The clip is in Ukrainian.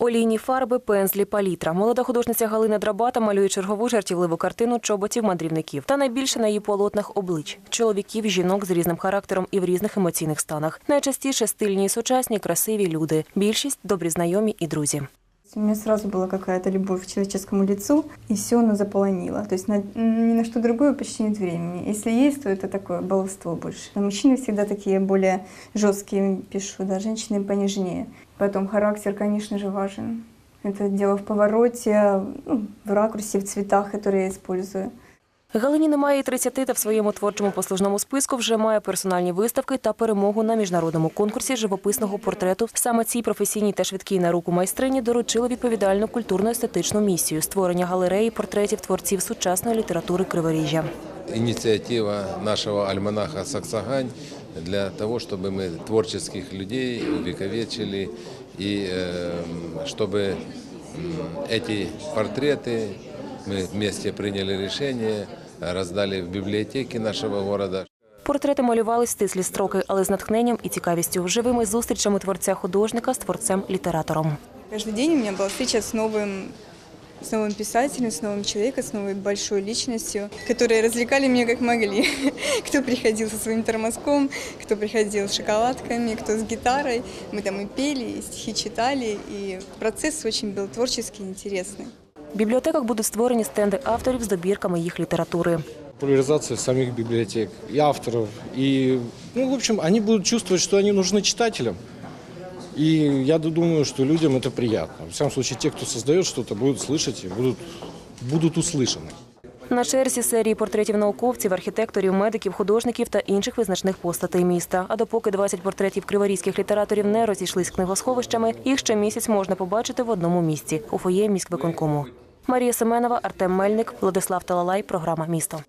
Олійні фарби, пензлі, палітра. Молода художниця Галина Драбата малює чергову жартівливу картину чоботів мандрівників. Та найбільше на її полотнах облич чоловіків, жінок з різним характером і в різних емоційних станах. Найчастіше стильні і сучасні, красиві люди. Більшість добрі знайомі і друзі. У меня сразу была какая-то любовь к человеческому лицу, и все оно заполонило. То есть на, ни на что другое почти нет времени. Если есть, то это такое баловство больше. А мужчины всегда такие более жесткие пишу, да, женщины понежнее. Потом характер, конечно же, важен. Это дело в повороте, ну, в ракурсе, в цветах, которые я использую. Галині немає і 30, та в своєму творчому послужному списку вже має персональні виставки та перемогу на міжнародному конкурсі живописного портрету. Саме цій професійній та швидкій на руку майстрині доручили відповідальну культурно-естетичну місію створення галереї портретів творців сучасної літератури Криворіжжя. инициатива нашего альманаха «Саксагань» для того, чтобы мы творческих людей увековечили и э, чтобы м, эти портреты мы вместе приняли решение, раздали в библиотеки нашего города. Портрети малювали в стислі строки, але з натхненням і цікавістю, живими зустрічами творця художника з творцем-літератором. Каждый день у меня была встреча с новым, с новым писателем, с новым человеком, с новой большой личностью, которые развлекали меня как могли. Кто приходил со своим тормозком, кто приходил с шоколадками, кто с гитарой. Мы там и пели, и стихи читали, и процесс очень был творческий, интересный. В бібліотеках будуть створені стенди авторів з добірками їх літератури. популяризация самих библиотек и авторов. И, ну, в общем, они будут чувствовать, что они нужны читателям. И я думаю, что людям это приятно. В всяком случае, те, кто создает что-то, будут слышать и будут, будут услышаны. На черзі серії портретів науковців, архітекторів, медиків, художників та інших визначних постатей міста. А допоки 20 портретів криворізьких літераторів не розійшлись книгосховищами, їх ще місяць можна побачити в одному місці у фоє міськвиконкому. Марія Семенова, Артем Мельник, Владислав Талалай. Програма Місто.